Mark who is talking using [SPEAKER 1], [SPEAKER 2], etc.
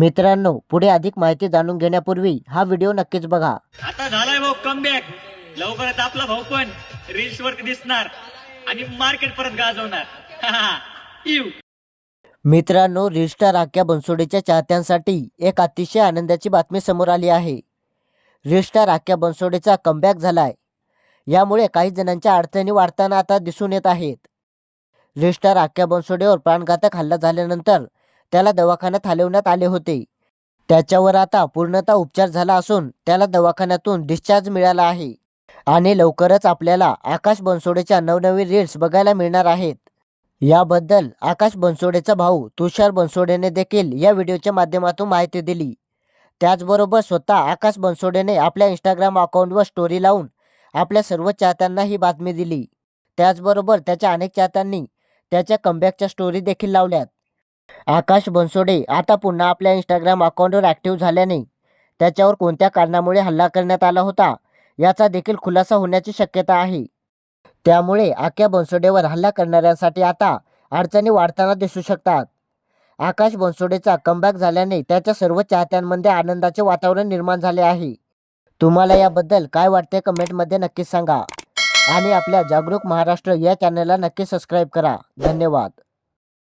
[SPEAKER 1] मित्रांनो पुढे अधिक माहिती जाणून घेण्यापूर्वी हा व्हिडिओ नक्कीच बघा.
[SPEAKER 2] आता झालाय भाऊ कमबॅक लवकरच आपला भाऊ पण रील्स वर दिसणार आणि मार्केट परत गाजवणार.
[SPEAKER 1] मित्रांनो रिस्टार आख्या बनसोडेच्या चाहत्यांसाठी एक अतिशय आनंदाची बातमी समोर आली आहे. रिस्टार आख्या बनसोडेचा कमबॅक झालाय. यामुळे काही जणांच्या अडचणी वाढताना आता दिसून येत आहेत. रिस्टार आख्या बनसोडेवर प्राणघातक हल्ला झाल्यानंतर त्याला दवाखान्यात हलवण्यात आले होते. त्याच्यावर आता पूर्णतः उपचार झाला असून त्याला दवाखान्यातून डिस्चार्ज मिळाला आहे. आणि लवकरच आपल्याला आकाश बनसोडेच्या नवनवीन रील्स बघायला मिळणार आहेत. याबद्दल आकाश बनसोडेचा भाऊ तुषार बनसोडेने देखील या व्हिडिओच्या माध्यमातून माहिती दिली. त्याचबरोबर स्वतः आकाश बनसोडेने आपल्या इंस्टाग्राम अकाउंटवर स्टोरी लावून आपल्या सर्व चाहत्यांना ही बातमी दिली. त्याचबरोबर त्याच्या अनेक चाहत्यांनी त्याच्या कमबॅकच्या स्टोरी देखील लावल्यात. आकाश बनसोडे आता पुन्हा आपल्या इंस्टाग्राम अकाउंटवर ॲक्टिव्ह झाल्याने त्याच्यावर कोणत्या कारणामुळे हल्ला करण्यात आला होता याचा देखील खुलासा होण्याची शक्यता आहे. त्यामुळे आक्या बनसोडेवर हल्ला करणाऱ्यांसाठी आता अडचणी वाढताना दिसू शकतात. आकाश बनसोडेचा कमबॅक झाल्याने त्याच्या सर्व चाहत्यांमध्ये आनंदाचे वातावरण निर्माण झाले आहे. तुम्हाला याबद्दल काय वाटते कमेंटमध्ये नक्कीच सांगा. आणि आपल्या जागरूक महाराष्ट्र या चॅनलला नक्की सबस्क्राईब करा. धन्यवाद.